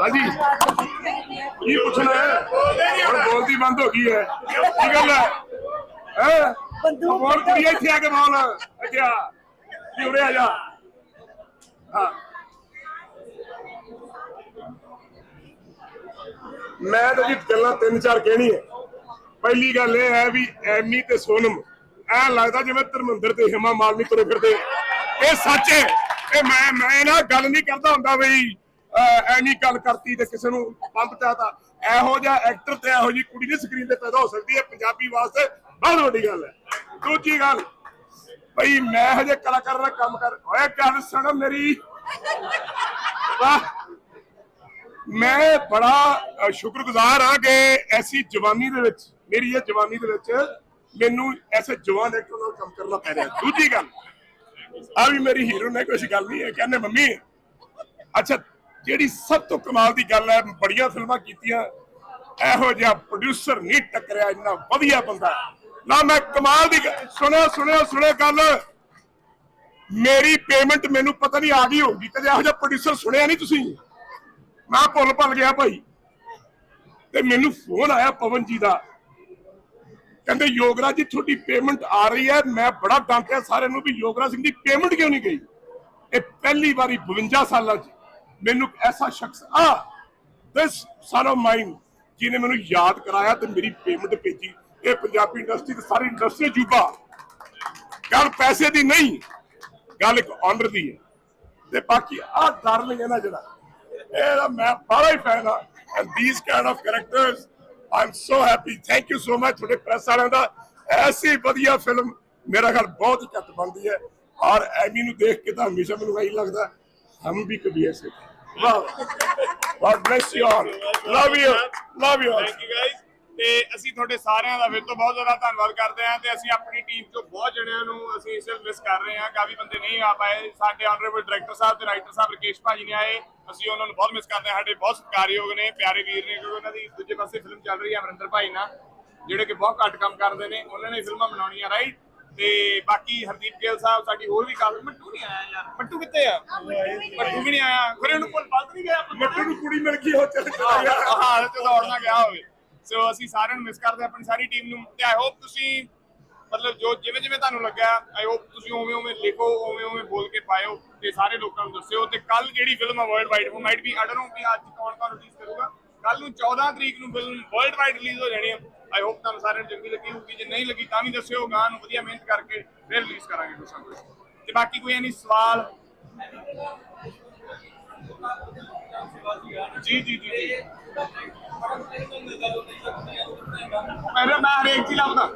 ਹਾਂਜੀ। ਕੀ ਪੁੱਛਣਾ ਹੈ? ਹੁਣ ਬੋਲਦੀ ਬੰਦ ਹੋ ਗਈ ਹੈ। ਕੀ ਗੱਲ ਹੈ? ਹੈ? ਬੋਲ ਕੁੜੀ ਇੱਥੇ ਆ ਕੇ ਬੋਲ। ਅੱਛਾ ਕੀ ਉਰੇ ਆ ਜਾ। ਹਾਂ। ਮੈਂ ਤਾਂ ਜੀ ਗੱਲਾਂ ਤਿੰਨ ਚਾਰ ਕਹਿਣੀ ਹੈ ਪਹਿਲੀ ਗੱਲ ਇਹ ਹੈ ਵੀ ਐਮੀ ਤੇ ਸੋਨਮ ਐ ਲੱਗਦਾ ਜਿਵੇਂ ਧਰਮਿੰਦਰ ਤੇ ਹਿਮਾ ਮਾਲਨੀ ਤੁਰੇ ਫਿਰਦੇ। ਇਹ ਸੱਚ ਹੈ। ਇਹ ਮੈਂ ਮੈਂ ਨਾ ਗੱਲ ਨਹੀਂ ਕਰਦਾ ਹੁੰਦਾ ਬਈ ਅਹ ਗੱਲ ਕਰਤੀ ਤੇ ਕਿਸੇ ਨੂੰ ਪੰਪ ਚਾਹਤਾ ਇਹੋ ਜਿਹਾ ਐਕਟਰ ਤੇ ਇਹੋ ਜੀ ਕੁੜੀ ਨਹੀਂ ਸਕਰੀਨ ਤੇ ਪੈਦਾ ਹੋ ਸਕਦੀ ਹੈ ਪੰਜਾਬੀ ਵਾਸਤੇ ਬਹੁਤ ਵੱਡੀ ਗੱਲ ਹੈ। ਦੂਜੀ ਗੱਲ, ਬਈ ਮੈਂ ਹਜੇ ਕਲਾਕਾਰ ਨਾਲ ਕੰਮ ਕਰ ਓਏ ਗੱਲ ਸੁਣ ਮੇਰੀ। ਵਾਹ। ਮੈਂ ਬੜਾ ਸ਼ੁਕਰਗੁਜ਼ਾਰ ਹਾਂ ਕਿ ਐਸੀ ਜਵਾਨੀ ਦੇ ਵਿੱਚ, ਮੇਰੀ ਇਹ ਜਵਾਨੀ ਦੇ ਵਿੱਚ ਮੈਨੂੰ ਐਸੇ ਜਵਾਨ ਐਕਟਰ ਨਾਲ ਕੰਮ ਕਰਨਾ ਪੈ ਰਿਹਾ। ਦੂਜੀ ਗੱਲ ਆ ਵੀ ਮੇਰੀ ਹੀਰੋ ਨੇ ਕੁਛ ਗੱਲ ਨਹੀਂ ਹੈ, ਕਹਿੰਦੇ, ਮੰਮੀ, ਅੱਛਾ, ਜਿਹੜੀ ਸਭ ਤੋਂ ਕਮਾਲ ਦੀ ਗੱਲ ਹੈ, ਬੜੀਆਂ ਫਿਲਮਾਂ ਕੀਤੀਆਂ, ਇਹੋ ਜਿਹਾ ਪ੍ਰੋਡਿਊਸਰ ਨਹੀਂ ਟੱਕਰਿਆ, ਇੰਨਾ ਵਧੀਆ ਬੰਦਾ ਨਾ ਮੈਂ ਕਮਾਲ ਦੀ ਗੱਲ- ਸੁਣਿਆ ਸੁਣਿਆ ਸੁਣਿਓ ਗੱਲ। ਮੇਰੀ ਪੇਮੈਂਟ ਮੈਨੂੰ ਪਤਾ ਨਹੀਂ ਆ ਗਈ ਹੋਊਗੀ, ਕਦੇ ਇਹੋ ਜਿਹਾ ਪ੍ਰੋਡਿਊਸਰ ਸੁਣਿਆ ਨਹੀਂ ਤੁਸੀਂ? ਮੈਂ ਭੁੱਲ ਭੱਲ ਗਿਆ ਭਾਈ। ਤੇ ਮੈਨੂੰ ਫੋਨ ਆਇਆ ਪਵਨ ਜੀ ਦਾ। ਕਹਿੰਦੇ ਯੋਗਰਾਜ ਜੀ, ਤੁਹਾਡੀ ਪੇਮੈਂਟ ਆ ਰਹੀ ਹੈ। ਮੈਂ ਬੜਾ ਡਾਂਟਿਆ ਸਾਰਿਆਂ ਨੂੰ ਵੀ ਯੋਗਰਾਜ ਸਿੰਘ ਦੀ ਪੇਮੈਂਟ ਕਿਉਂ ਨਹੀਂ ਗਈ? ਇਹ ਪਹਿਲੀ ਵਾਰੀ 52 ਸਾਲਾਂ 'ਚ ਮੈਨੂੰ ਐਸਾ ਸ਼ਖਸ, ਆ ਦਿਸ ਸਨ ਆਫ ਮਾਈਨ ਜਿਹਨੇ ਮੈਨੂੰ ਯਾਦ ਕਰਾਇਆ ਤੇ ਮੇਰੀ ਪੇਮੈਂਟ ਭੇਜੀ। ਇਹ ਪੰਜਾਬੀ ਇੰਡਸਟਰੀ ਤੇ ਸਾਰੀ ਇੰਡਸਟਰੀ ਜੂਬਾ। ਗੱਲ ਪੈਸੇ ਦੀ ਨਹੀਂ। ਗੱਲ ਇੱਕ ਆਨਰ ਦੀ ਹੈ। ਤੇ ਬਾਕੀ ਆ ਡਰ ਹੈ ਨਾ ਜਿਹੜਾ। ਇਹਦਾ ਮੈਂ ਬੜਾ ਹੀ ਫੈਨ ਆ and these kind of characters am so happy thank you so much ਤੁਹਾਡੇ ਪ੍ਰੈਸ ਵਾਲਿਆਂ ਦਾ। ਐਸੀ ਵਧੀਆ ਫਿਲਮ ਮੇਰਾ ਘਰ ਬਹੁਤ ਹੀ ਘੱਟ ਬਣਦੀ ਹੈ। ਔਰ ਐਮੀ ਨੂੰ ਦੇਖ ਕੇ ਤਾਂ ਹਮੇਸ਼ਾ ਮੈਨੂੰ ਇਹੀ ਲੱਗਦਾ ਹਮ ਵੀ ਕਦੀ ਐਸੇ। ਵਾਹ। ਵਾਹ bless you all love you love you thank you guys ਤੇ ਅਸੀਂ ਤੁਹਾਡੇ ਸਾਰਿਆਂ ਦਾ ਫਿਰ ਤੋਂ ਬਹੁਤ ਜ਼ਿਆਦਾ ਧੰਨਵਾਦ ਕਰਦੇ ਹਾਂ ਤੇ ਅਸੀਂ ਆਪਣੀ ਟੀਮ ਚੋਂ ਬਹੁਤ ਜਣਿਆਂ ਨੂੰ ਅਸੀਂ ਇਸ ਮਿਸ ਕਰ ਰਹੇ ਹਾਂ ਕਾਫੀ ਬੰਦੇ ਨਹੀਂ ਆ ਪਾਏ ਸਾਡੇ ਆਨਰੇਬਲ ਡਾਇਰੈਕਟਰ ਸਾਹਿਬ ਤੇ ਰਾਈਟਰ ਸਾਹਿਬ ਰਕੇਸ਼ ਭਾਜੀ ਨੇ ਆਏ ਅਸੀਂ ਉਹਨਾਂ ਨੂੰ ਬਹੁਤ ਮਿਸ ਕਰਦੇ ਹਾਂ ਸਾਡੇ ਬਹੁਤ ਸਤਿਕਾਰਯੋਗ ਨੇ ਪਿਆਰੇ ਵੀਰ ਨੇ ਕਿਉਂਕਿ ਉਹਨਾਂ ਦੀ ਦੂਜੇ ਪਾਸੇ ਫਿਲਮ ਚੱਲ ਰਹੀ ਹੈ ਅਮਰਿੰਦਰ ਭਾਈ ਨਾਲ ਜਿਹੜੇ ਕਿ ਬਹੁਤ ਘੱਟ ਕੰਮ ਕਰਦੇ ਨੇ ਉਹਨਾਂ ਨੇ ਫਿਲਮਾਂ ਬਣਾਉਣੀਆਂ ਰਾਈਟ ਤੇ ਬਾਕੀ ਹਰਦੀਪ ਗਿੱਲ ਸਾਹਿਬ ਸਾਡੀ ਹੋਰ ਵੀ ਕਾਫੀ ਮੱਟੂ ਨਹੀਂ ਆਇਆ ਯਾਰ ਮੱਟੂ ਕਿੱਥੇ ਆ ਮੱਟੂ ਵੀ ਨਹੀਂ ਆਇਆ ਖਰੇ ਉਹਨੂੰ ਭੁੱਲ ਪਲਤ ਨਹੀਂ ਗਿਆ ਮੱਟੂ ਨੂੰ ਕੁੜੀ ਮਿਲ ਗਈ ਹੋ ਚੱਲ ਯਾਰ ਹਾਲ ਚ ਦੌੜਨਾ ਗਿਆ ਹੋਵੇ ਸੋ ਅਸੀਂ ਸਾਰਿਆਂ ਨੂੰ ਮਿਸ ਕਰਦੇ ਆਪਣੀ ਸਾਰੀ ਟੀਮ ਨੂੰ। ਤੇ ਆਈ ਹੋਪ ਤੁਸੀਂ, ਮਤਲਬ ਜੋ ਜਿਵੇਂ ਜਿਵੇਂ ਤੁਹਾਨੂੰ ਲੱਗਾ ਆਈ ਹੋਪ ਤੁਸੀਂ ਉਵੇਂ ਉਵੇਂ ਲਿਖੋ, ਉਵੇਂ ਉਵੇਂ ਬੋਲ ਕੇ ਪਾਇਓ ਤੇ ਸਾਰੇ ਲੋਕਾਂ ਨੂੰ ਦੱਸਿਓ। ਤੇ ਕੱਲ ਜਿਹੜੀ ਫਿਲਮ ਹੈ ਵਰਲਡ ਵਾਈਡ ਉਹ might be I don't know ਵੀ ਅੱਜ ਕੌਣ ਕੌਣ ਰਿਲੀਜ਼ ਕਰੂਗਾ। ਕੱਲ ਨੂੰ 14 ਤਰੀਕ ਨੂੰ ਫਿਲਮ ਵਰਲਡ ਵਾਈਡ ਰਿਲੀਜ਼ ਹੋ ਜਾਣੀ ਹੈ ਆਈ ਹੋਪ ਤੁਹਾਨੂੰ ਸਾਰਿਆਂ ਨੂੰ ਚੰਗੀ ਲੱਗੀ ਹੋਊਗੀ। ਜੇ ਨਹੀਂ ਲੱਗੀ, ਤਾਂ ਵੀ ਦੱਸਿਓ ਗਾਂ ਨੂੰ ਵਧੀਆ ਮਿਹਨਤ ਕਰਕੇ ਫਿਰ ਰਿਲੀਜ਼ ਕਰਾਂਗੇ ਕੁਛ ਨਾ ਕੁਛ। ਤੇ ਬਾਕੀ ਕੋਈ ਨਹੀਂ ਸਵਾਲ? ਜੀ ਜੀ ਜੀ ਜੀ। ਮੈਂ ਹਰੇਕ ਚੀਜ਼ ਲੱਭਦਾ।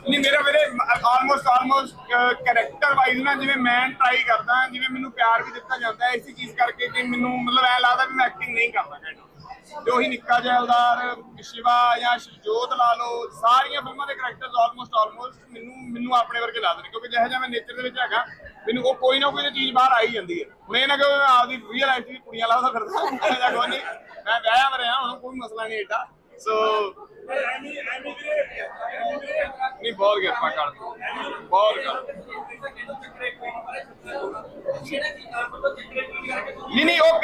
ਨਹੀਂ, ਮੇਰਾ ਮੇਰੇ ਆਲਮੋਸਟ ਆਲਮੋਸਟ ਕੈਰੈਕਟਰ ਵਾਈਜ਼ ਨਾ ਜਿਵੇਂ ਮੈਂ ਟਰਾਈ ਕਰਦਾ, ਜਿਵੇਂ ਮੈਨੂੰ ਪਿਆਰ ਵੀ ਦਿੱਤਾ ਜਾਂਦਾ ਹੈ ਇਸੇ ਚੀਜ਼ ਕਰਕੇ ਕਿ ਮੈਨੂੰ ਮਤਲਬ ਐ ਲੱਗਦਾ ਵੀ ਮੈਂ ਐਕਟਿੰਗ ਨਹੀਂ ਕਰਦਾ ਕਹਿੰਦਾ ਤੇ ਉਹੀ ਨਿੱਕਾ ਜੈਲਦਾਰ ਸ਼ਿਵਾ ਜਾਂ ਸ਼ਿਵਜੋਤ ਲਾ ਲਓ, ਸਾਰੀਆਂ ਫਿਲਮਾਂ ਦੇ ਕੈਰੈਕਟਰਸ ਆਲਮੋਸਟ ਆਲਮੋਸਟ ਮੈਨੂੰ ਮੈਨੂੰ ਆਪਣੇ ਵਰਗੇ ਲੱਗਦੇ ਨੇ, ਕਿਉਂਕਿ ਜਿਹੋ ਜਿਹਾ ਮੈਂ ਨੇਚਰ ਦੇ ਵਿੱਚ ਹੈਗਾ ਮੈਨੂੰ ਉਹ ਕੋਈ ਨਾ ਕੋਈ ਚੀਜ਼ ਬਾਹਰ ਆ ਜਾਂਦੀ ਹੈ। ਹੁਣ ਇਹ ਨਾ ਕਿ ਮੈਂ ਆਪਦੀ ਰੀਅਲ ਲਾਈਫ ਦੀ ਕੁੜੀਆਂ ਲਾਉਂਦਾ ਫਿਰਦਾ ਇਹੋ ਕੋਈ ਨਹੀਂ ਮੈਂ ਵਿਆਹਿਆ ਵਰਿਆ ਹੁਣ ਕੋਈ ਮਸਲਾ ਨਹੀਂ ਏਡਾ। ਸੋ ਨਹੀਂ, ਬਹੁਤ ਕਿਰਪਾ ਕਰ ਬਹੁਤ ਕਰ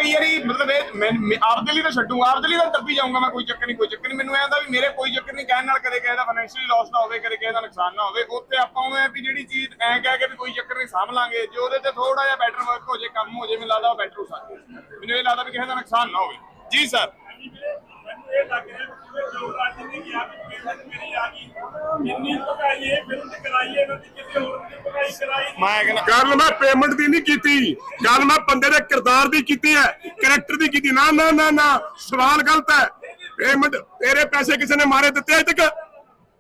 ਕਈ ਵਾਰੀ ਮਤਲਬ ਇਹ ਮੈਂ ਮੈਂ ਆਪਦੇ ਲਈ ਤਾਂ ਛੱਡੂਗਾ ਆਪਦੇ ਲਈ ਤਾਂ ਟੱਪੀ ਜਾਊਂਗਾ ਮੈਂ, ਕੋਈ ਚੱਕਰ ਨਹੀਂ, ਕੋਈ ਚੱਕਰ ਨਹੀਂ। ਮੈਨੂੰ ਐਂ ਹੁੰਦਾ ਵੀ ਮੇਰੇ ਕੋਈ ਚੱਕਰ ਨਹੀਂ, ਕਹਿਣ ਨਾਲ ਕਦੇ ਕਿਸੇ ਦਾ ਫਾਈਨੈਂਸ਼ੀਅਲੀ ਲਾਸ ਨਾ ਹੋਵੇ, ਕਦੇ ਕਿਸੇ ਦਾ ਨੁਕਸਾਨ ਨਾ ਹੋਵੇ। ਉੱਥੇ ਆਪਾਂ ਉਹ ਐ ਵੀ ਜਿਹੜੀ ਚੀਜ਼ ਐਂ ਕਹਿ ਕੇ ਵੀ ਕੋਈ ਚੱਕਰ ਨਹੀਂ ਸਾਂਭ ਲਾਂਗੇ, ਜੇ ਉਹਦੇ ਤੇ ਥੋੜਾ ਜਿਹਾ ਬੈਟਰ ਵਰਕ ਹੋ ਜੇ, ਕੰਮ ਹੋ ਜੇ, ਮੈਨੂੰ ਲੱਗਦਾ ਉਹ ਬੈਟਰ ਹੋ ਸਕਦਾ। ਮੈਨੂੰ ਇਹ ਲੱਗਦਾ ਵੀ ਕਿਸੇ ਦਾ ਨੁਕਸਾਨ ਨਾ ਹੋਵੇ। ਜੀ ਸਰ ਨਹੀਂ। ਮੈਂ ਕਹਿੰਦਾ ਗੱਲ ਮੈਂ ਪੇਮੈਂਟ ਦੀ ਨਹੀਂ ਕੀਤੀ। ਗੱਲ ਮੈਂ ਬੰਦੇ ਦੇ ਕਿਰਦਾਰ ਦੀ ਕੀਤੀ ਹੈ ਕੈਰੈਕਟਰ ਦੀ ਕੀਤੀ। ਨਾ ਨਾ ਨਾ ਨਾ ਸਵਾਲ ਗਲਤ ਹੈ। ਪੇਮੈਂਟ ਤੇਰੇ ਪੈਸੇ ਕਿਸੇ ਨੇ ਮਾਰੇ ਦਿੱਤੇ ਅਜੇ ਤੱਕ?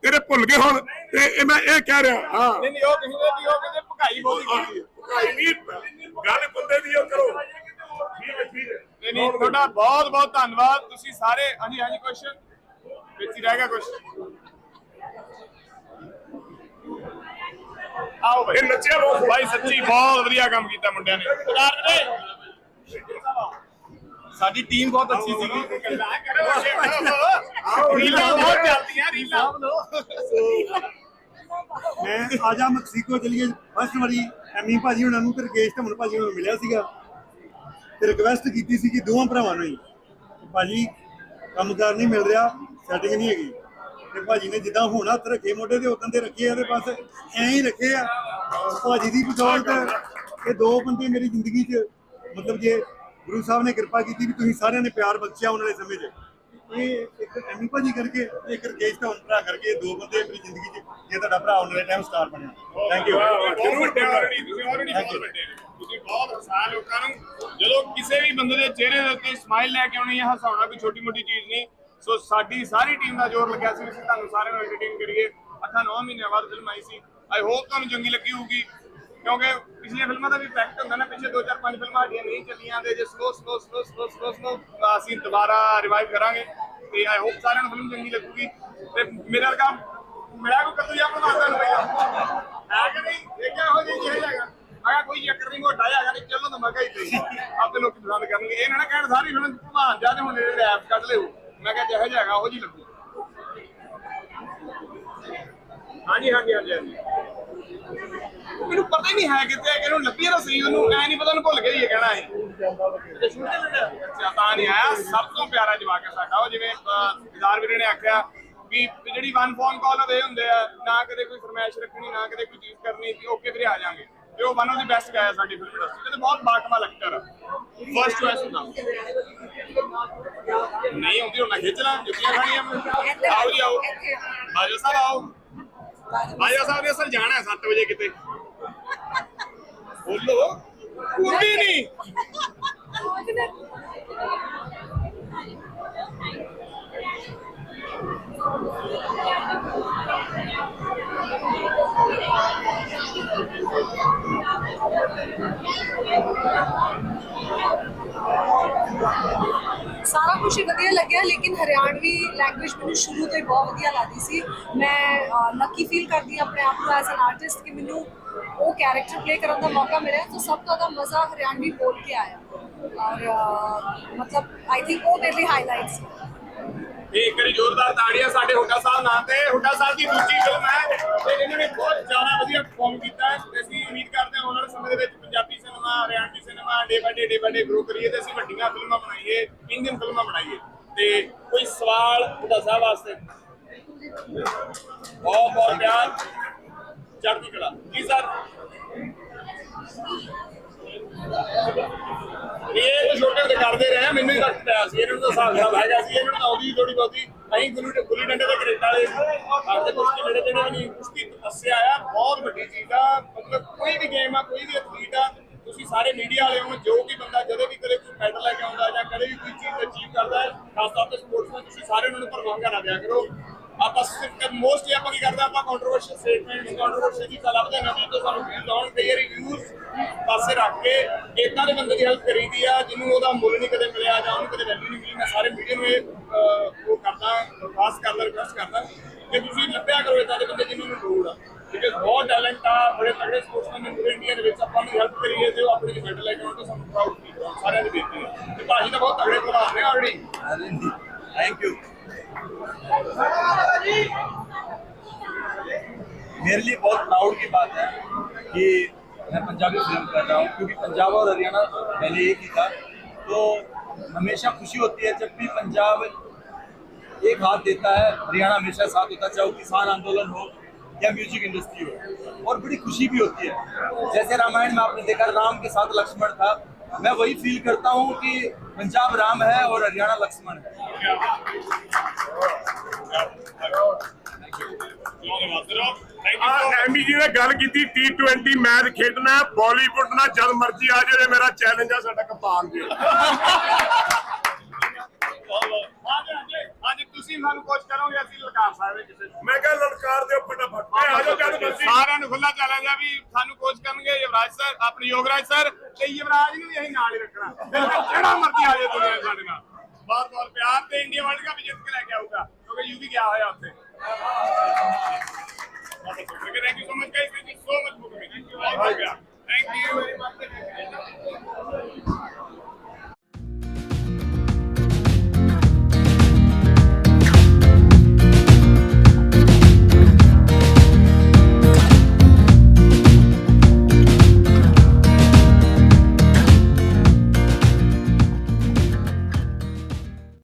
ਤੇਰੇ ਭੁੱਲ ਗਏ ਹੁਣ। ਤੇ ਇਹ ਮੈਂ ਇਹ ਕਹਿ ਰਿਹਾ ਹਾਂ। ਨਹੀਂ ਨਹੀਂ ਉਹ ਕਹਿੰਦੇ ਵੀ ਉਹ ਕਹਿੰਦੇ ਭਗਾਈ ਬਹੁਤ ਕੀਤੀ ਹੈ। ਭਾਈ ਨਹੀਂ ਗੱਲ ਬੰਦੇ ਦੀ ਉਹ ਕਰੋ। ਠੀਕ ਹੈ ਠੀਕ ਹੈ। ਨਹੀਂ ਨਹੀਂ ਤੁਹਾਡਾ ਬਹੁਤ ਬਹੁਤ ਧੰਨਵਾਦ। ਤੁਸੀਂ ਸਾਰੇ ਹਾਂਜੀ ਹਾਂਜੀ ਕੁਐਸਚਨ ਵਿੱਚ ਹੀ ਰਹਿ ਗਿਆ ਕੁਐਸਚਨ ਆਓ ਇਹ ਭਾਈ ਨੱਚਿਆ ਬਹੁਤ ਭਾਈ ਸੱਚੀ ਬਹੁਤ ਵਧੀਆ ਕੰਮ ਕੀਤਾ ਮੁੰਡਿਆਂ ਨੇ। ਸਾਡੀ ਟੀਮ ਬਹੁਤ ਅੱਛੀ ਸੀਗੀ। ਰੀਲਾਂ ਬਹੁਤ ਚੱਲਦੀਆਂ ਰੀਲਾਂ। ਮੈਂ ਆਜਾ ਮੈਕਸੀਕੋ ਚਲੀਏ। ਫਸਟ ਵਾਰੀ ਐਮੀ ਭਾਜੀ ਉਹਨਾਂ ਨੂੰ ਤੇ ਰਕੇਸ਼ ਧਮਨ ਭਾਜੀ ਉਹਨਾਂ ਨੂੰ ਮਿਲਿਆ ਸੀਗਾ। ਤੇ ਰਿਕਵੈਸਟ ਕੀਤੀ ਸੀ ਕਿ ਦੋਵਾਂ ਭਰਾਵਾਂ ਨੂੰ ਹੀ। ਭਾਜੀ ਕੰਮਕਾਰ ਨਹੀਂ ਮਿਲ ਰਿਹਾ ਸੈਟਿੰਗ ਨਹੀਂ ਹੈਗੀ। ਤੇ ਭਾਜੀ ਨੇ ਜਿੱਦਾਂ ਹੁਣ ਹੱਥ ਰੱਖੇ ਮੋਢੇ ਤੇ ਉਦੋਂ ਦੇ ਰੱਖੇ ਆ ਤੇ ਬਸ ਐਂ ਹੀ ਰੱਖੇ ਆ। ਭਾਜੀ ਦੀ ਬਦੌਲਤ ਇਹ ਦੋ ਬੰਦੇ ਮੇਰੀ ਜ਼ਿੰਦਗੀ 'ਚ ਮਤਲਬ ਜੇ ਗੁਰੂ ਸਾਹਿਬ ਨੇ ਕਿਰਪਾ ਕੀਤੀ ਵੀ ਤੁਸੀਂ ਸਾਰਿਆਂ ਨੇ ਪਿਆਰ ਬਖਸ਼ਿਆ ਉਹਨਾਂ ਵਾਲੇ ਸਮੇਂ 'ਚ। ਇਹ ਇੱਕ ਐਮੀ ਭਾਜੀ ਕਰਕੇ ਤੇ ਇੱਕ ਰਕੇਸ਼ ਧਮਨ ਭਰਾ ਕਰਕੇ ਦੋ ਬੰਦੇ ਮੇਰੀ ਜ਼ਿੰਦਗੀ 'ਚ ਜੇ ਤੁਹਾਡਾ ਭਰਾ ਉਹਨਾਂ ਵਾਲੇ ਟਾਈਮ ਸਟਾਰ ਬਣਿਆ ਥੈਂਕ ਯੂ already, ਤੁਸੀਂ already ਬਹੁਤ ਵੱਡੇ। ਤੁਸੀਂ ਬਹੁਤ ਹਸਾ ਲੋਕਾਂ ਨੂੰ। ਜਦੋਂ ਕਿਸੇ ਵੀ ਬੰਦੇ ਦੇ ਚਿਹਰੇ ਦੇ ਉੱਤੇ ਸਮਾਈਲ ਲੈ ਕੇ ਆਉਣੀ ਹੈ ਹਸਾਉਣਾ ਕੋਈ ਛੋਟੀ ਮੋਟੀ ਚੀਜ਼ ਨਹੀਂ। ਸੋ ਸਾਡੀ ਸਾਰੀ ਟੀਮ ਦਾ ਜ਼ੋਰ ਲੱਗਿਆ ਸੀ ਅਸੀਂ ਤੁਹਾਨੂੰ ਸਾਰਿਆਂ ਨੂੰ ਐਂਟਰਟੇਨ ਕਰੀਏ। ਅੱਠਾਂ ਨੌਂ ਮਹੀਨਿਆਂ ਬਾਅਦ film I C. I hope ਤੁਹਾਨੂੰ ਚੰਗੀ ਲੱਗੀ ਹੋਊਗੀ। ਕਿਉਂਕਿ ਪਿਛਲੀਆਂ ਫਿਲਮਾਂ ਦਾ ਵੀ ਇਫੈਕਟ ਹੁੰਦਾ ਨਾ ਪਿਛਲੇ 2-4 5 ਫਿਲਮਾਂ ਸਾਡੀਆਂ ਨਹੀਂ ਚੱਲੀਆਂ ਤੇ ਜੇ slow slow slow slow slow slow ਅਸੀਂ ਦੁਬਾਰਾ ਰਿਵਾਈਵ ਕਰਾਂਗੇ। ਤੇ ਆਈ ਹੋਪ ਸਾਰਿਆਂ ਨੂੰ ਫਿਲਮ ਚੰਗੀ ਲੱਗੂਗੀ। ਤੇ ਮੇਰੇ ਵਰਗਾ ਮੇਰਾ ਕੋ ਕਤੂ ਜਾਂ ਬਣਾ ਦਾਂ ਪਹਿਲਾਂ। ਹੈ ਕਿ ਨਹੀਂ? ਇਹ ਕਿਆ ਹੋ ਕੋਈ ਚੱਕਰ ਨਹੀਂ ਮੋਟਾ ਤਾਂ ਮਗਾ ਹੀ ਤੇ ਆਪੇ ਲੋਕ ਪਸੰਦ ਕਰਨਗੇ। ਇਹ ਨਾ ਕਹਿਣ ਸਾਰੀ ਫਿਲਮ ਭਾਂ ਜਾ ਤੇ ਹੁਣ ਇਹ ਰੈਪ ਕੱਢ ਲਿਓ। ਮੈਂ ਕਿਹਾ ਜਿਹੋ ਜਾਗਾ ਉਹ ਜੀ ਲੱਗੂ। ਹਾਂਜੀ ਹਾਂਜੀ ਹਾਂਜੀ ਹਾਂਜੀ। ਮੈਨੂੰ ਪਤਾ ਹੀ ਨਹੀਂ ਹੈ ਕਿਤੇ ਕਿ ਇਹਨੂੰ ਲੱਭੀ ਤਾਂ ਸਹੀ, ਉਹਨੂੰ ਐ ਨਹੀਂ ਪਤਾ, ਉਹਨੂੰ ਭੁੱਲ ਗਿਆ ਹੀ ਕਹਿਣਾ ਹੈ ਅੱਛਾ ਤਾਂ ਨਹੀਂ ਆਇਆ। ਸਭ ਤੋਂ ਪਿਆਰਾ ਜਵਾਕ ਹੈ ਸਾਡਾ। ਉਹ ਜਿਵੇਂ ਗਿਦਾਰ ਵੀਰੇ ਨੇ ਆਖਿਆ ਵੀ ਜਿਹੜੀ ਵਨ ਫੋਨ ਕਾਲ ਉਹਦੇ ਹੁੰਦੇ ਆ, ਨਾ ਕਦੇ ਕੋਈ ਫਰਮਾਇਸ਼ ਰੱਖਣੀ, ਨਾ ਕਦੇ ਕੋਈ ਚੀਜ਼ ਕਰਨੀ ਓਕੇ ਵੀਰੇ, ਆ ਜਾਾਂਗੇ। ਤੇ ਉਹ ਵਨ ਆਫ ਦੀ ਬੈਸਟ ਗਾਇਆ ਸਾਡੀ ਫਿਲਮ ਇੰਡਸਟਰੀ ਤੇ ਬਹੁਤ ਬਾਕਮਾ ਐਕਟਰ ਆ। ਫਰਸਟ ਚੋਇਸ ਹੁੰਦਾ। ਨਹੀਂ ਹੁੰਦੀ ਹੁਣ ਮੈਂ ਖਿੱਚ ਲਾਂ ਜੁੱਤੀਆਂ ਖਾਣੀਆਂ। ਮੈਂ। ਆਓ ਜੀ ਆਓ। ਆਜੋ ਸਾਹਿਬ ਆਓ। ਆਜੋ ਸਾਹਿਬ ਨੇ ਸਰ ਜਾਣਾ ਹੈ 7 ਵਜੇ ਕਿਤੇ। ਬੋਲੋ ਕੁੰਡੀ ਨਹੀਂ। ਕੁਝ ਹੀ ਵਧੀਆ ਲੱਗਿਆ, ਲੇਕਿਨ ਹਰਿਆਣਵੀ ਲੈਂਗੁਏਜ ਮੈਨੂੰ ਸ਼ੁਰੂ ਤੋਂ ਹੀ ਬਹੁਤ ਵਧੀਆ ਲੱਗਦੀ ਸੀ। ਮੈਂ ਲੱਕੀ ਫੀਲ ਕਰਦੀ ਹਾਂ ਆਪਣੇ ਆਪ ਨੂੰ ਐਜ਼ ਐਨ ਆਰਟਿਸਟ ਕਿ ਮੈਨੂੰ ਉਹ ਕੈਰੈਕਟਰ ਪਲੇ ਕਰਨ ਦਾ ਮੌਕਾ ਮਿਲਿਆ, ਤਾਂ ਸਭ ਤੋਂ ਜ਼ਿਆਦਾ ਮਜ਼ਾ ਹਰਿਆਣਵੀ ਬੋਲ ਕੇ ਆਇਆ। ਔਰ ਮਤਲਬ ਆਈ ਥਿੰਕ ਉਹ ਮੇਰੇ ਲਈ ਹਾਈਲਾਈਟਸ ਇਹ ਇੱਕ ਵਾਰੀ ਜ਼ੋਰਦਾਰ ਤਾੜੀਆਂ ਸਾਡੇ ਹੁੱਡਾ ਸਾਹਿਬ ਨਾਂ ਤੇ ਹੁੱਡਾ ਸਾਹਿਬ ਦੀ ਦੂਜੀ ਫਿਲਮ ਹੈ ਤੇ ਇਹਨਾਂ ਨੇ ਬਹੁਤ ਜ਼ਿਆਦਾ ਵਧੀਆ ਪਰਫਾਰਮ ਕੀਤਾ ਹੈ। ਤੇ ਅਸੀਂ ਉਮੀਦ ਕਰਦੇ ਹਾਂ ਆਉਣ ਵਾਲੇ ਸਮੇਂ ਦੇ ਵਿੱਚ Punjabi cinema Haryanvi cinema day by day by grow ਕਰੀਏ ਤੇ ਅਸੀਂ ਵੱਡੀਆਂ ਫਿਲਮਾਂ ਬਣਾਈਏ, ਇੰਡੀਅਨ ਫਿਲਮਾਂ ਬਣਾਈਏ। ਤੇ ਕੋਈ ਸਵਾਲ ਹੁੱਡਾ ਸਾਹਿਬ ਵਾਸਤੇ? ਬਹੁਤ ਬਹੁਤ ਪਿਆਰ। ਚੜ੍ਹਦੀ ਕਲਾ। ਜੀ ਸਰ? ਇਹ ਤਾਂ ਛੋਟੇ ਹੁੰਦੇ ਕਰਦੇ ਰਹੇ ਆ, ਮੈਨੂੰ ਹੀ ਰੱਖ ਪਿਆ ਸੀ। ਇਹਨਾਂ ਨੂੰ ਤਾਂ ਹਿਸਾਬ ਕਿਤਾਬ ਹੈਗਾ ਸੀ ਇਹਨਾਂ ਨੂੰ ਤਾਂ ਆਉਂਦੀ ਥੋੜੀ ਬਹੁਤੀ। ਅਸੀਂ ਗੁੱਲੀ ਗੁੱਲੀ ਡੰਡੇ ਦੇ ਕ੍ਰਿਕਟ ਵਾਲੇ ਸਾਡੇ ਕੁਸ਼ਤੀ ਜਿਹੜੇ ਜਿਹੜੇ ਵੀ ਨਹੀਂ ਕੁਸ਼ਤੀ ਤਪੱਸਿਆ ਆ ਬਹੁਤ ਵੱਡੀ ਚੀਜ਼ ਆ। ਮਤਲਬ ਕੋਈ ਵੀ ਗੇਮ ਆ ਕੋਈ ਵੀ ਐਥਲੀਟ ਆ ਤੁਸੀਂ ਸਾਰੇ ਮੀਡੀਆ ਵਾਲੇ ਹੋ ਜੋ ਵੀ ਬੰਦਾ ਜਦੋਂ ਵੀ ਕਦੇ ਕੋਈ ਮੈਡਲ ਲੈ ਕੇ ਆਉਂਦਾ ਜਾਂ ਕਦੇ ਵੀ ਕੋਈ ਚੀਜ਼ ਅਚੀਵ ਕਰਦਾ ਹੈ ਖਾਸ ਤੌਰ ਤੇ ਸਪੋਰਟਸ ਵਿੱਚ ਤੁਸੀਂ ਸਾਰੇ ਉਹਨਾਂ ਨੂੰ ਪ੍ਰਵਾਨ ਕਰਾ ਦਿਆ ਕਰੋ। ਆਪਾਂ ਸਿਰਫ ਮੋਸਟਲੀ ਆਪਾਂ ਕੀ ਕਰਦੇ ਆਪਾਂ ਕੰਟਰੋਵਰਸ਼ੀਅਲ ਸਟੇਟਮੈਂਟ ਕੰਟਰੋਵਰਸ਼ੀਅਲ ਚੀਜ਼ਾਂ ਲੱਭਦੇ ਹਾਂ ਵੀ ਤੋਂ ਸਾਨੂੰ ਵੀਊਜ਼ ਆਉਣ ਕਈ ਪਾਸੇ ਰੱਖ ਕੇ ਇਦਾਂ ਦੇ ਬੰਦੇ ਦੀ ਹੈਲਪ ਕਰੀਦੀ ਆ, ਜਿਹਨੂੰ ਉਹਦਾ ਮੁੱਲ ਨਹੀਂ ਕਦੇ ਮਿਲਿਆ ਜਾਂ ਉਹਨੂੰ ਕਦੇ ਵੈਲਿਊ ਨਹੀਂ ਮਿਲੀ, ਮੈਂ ਸਾਰੇ ਮੀਡੀਆ ਨੂੰ ਇਹ ਉਹ ਕਰਦਾ ਖਾਸ ਕਰਦਾ ਰਿਕਵੈਸਟ ਕਰਦਾ ਕਿ ਤੁਸੀਂ ਲੱਭਿਆ ਕਰੋ ਇਦਾਂ ਦੇ ਬੰਦੇ ਜਿਹਨੂੰ ਲੋੜ ਆ। ਕਿਉਂਕਿ ਬਹੁਤ ਟੈਲੈਂਟ ਆ, ਬੜੇ ਤਗੜੇ ਸਪੋਰਟਸਮੈਨ ਨੇ ਪੂਰੇ ਇੰਡੀਆ ਦੇ ਵਿੱਚ, ਆਪਾਂ ਨੂੰ ਹੈਲਪ ਕਰੀਏ ਤੇ ਉਹ ਆਪਣੇ ਮੈਡਲ ਲੈ ਕੇ ਆਉਣ ਤਾਂ ਸਾਨੂੰ ਪ੍ਰਾਊਡ ਫੀਲ ਕਰਾਉਣ ਸਾਰਿਆਂ ਦੇ ਬੇਨਤੀ ਹੈ। ਤੇ ਭਾਜੀ ਤਾਂ ਬਹੁਤ ਤਗੜੇ कि मैं पंजाबी फ़िल्म कर रहा हूँ क्योंकि पंजाब और हरियाणा पहले एक ही था तो हमेशा खुशी होती है जब भी पंजाब एक हाथ देता है हरियाणा हमेशा साथ होता है चाहे वो किसान आंदोलन हो या म्यूज़िक इंडस्ट्री हो और बड़ी खुशी भी होती है जैसे रामायण में आपने देखा राम के साथ लक्ष्मण था मैं वही फील करता हूँ कि पंजाब राम है और हरियाणा लक्ष्मण है ਐਮੀ ਜੀ ਨੇ ਗੱਲ ਕੀਤੀ T20 ਮੈਚ ਖੇਡਣਾ ਬਾਲੀਵੁੱਡ ਨਾਲ ਜਦ ਮਰਜ਼ੀ ਆ ਜਿਹੜੇ ਮੇਰਾ ਚੈਲੰਜ ਆ ਸਾਡਾ ਕਪਤਾਨ ਜੀ। ਹਾਂਜੀ ਤੁਸੀਂ ਸਾਨੂੰ ਕੋਚ ਕਰੋਗੇ ਅਸੀਂ ਲਕਾਰ ਸਕਦੇ ਕਿਸੇ ਨੂੰ। ਮੈਂ ਕਿਹਾ ਲਲਕਾਰ ਦਿਓ ਫਟਾਫਟ ਇਹ ਆ ਜਾਓ ਜਦ ਮਰਜ਼ੀ। ਸਾਰਿਆਂ ਨੂੰ ਖੁੱਲਾ ਚੈਲੰਜ ਆ ਵੀ ਸਾਨੂੰ ਕੋਚ ਕਰਨਗੇ ਯੁਵਰਾਜ ਸਰ ਆਪਣੇ ਯੋਗਰਾਜ ਸਰ ਤੇ ਯੁਵਰਾਜ ਨੂੰ ਵੀ ਅਸੀਂ ਨਾਲ ਹੀ ਰੱਖਣਾ। ਜਿਹੜਾ ਮਰਜ਼ੀ ਆ ਜਾਏ ਦੁਨੀਆ ਸਾਡੇ ਨਾਲ। ਬਹੁਤ ਬਹੁਤ ਪਿਆਰ ਤੇ ਇੰਡੀਆ ਵਰਲਡ ਕੱਪ ਜਿੱਤ ਕੇ ਲੈ ਕੇ ਆਊਗਾ ਕਿਉਂਕਿ ਯੂ ਵੀ ਗਿਆ ਹੋਇਆ ਉੱਥੇ। Okay, thank you so much, guys. Thank you so much for Thank you. Thank you.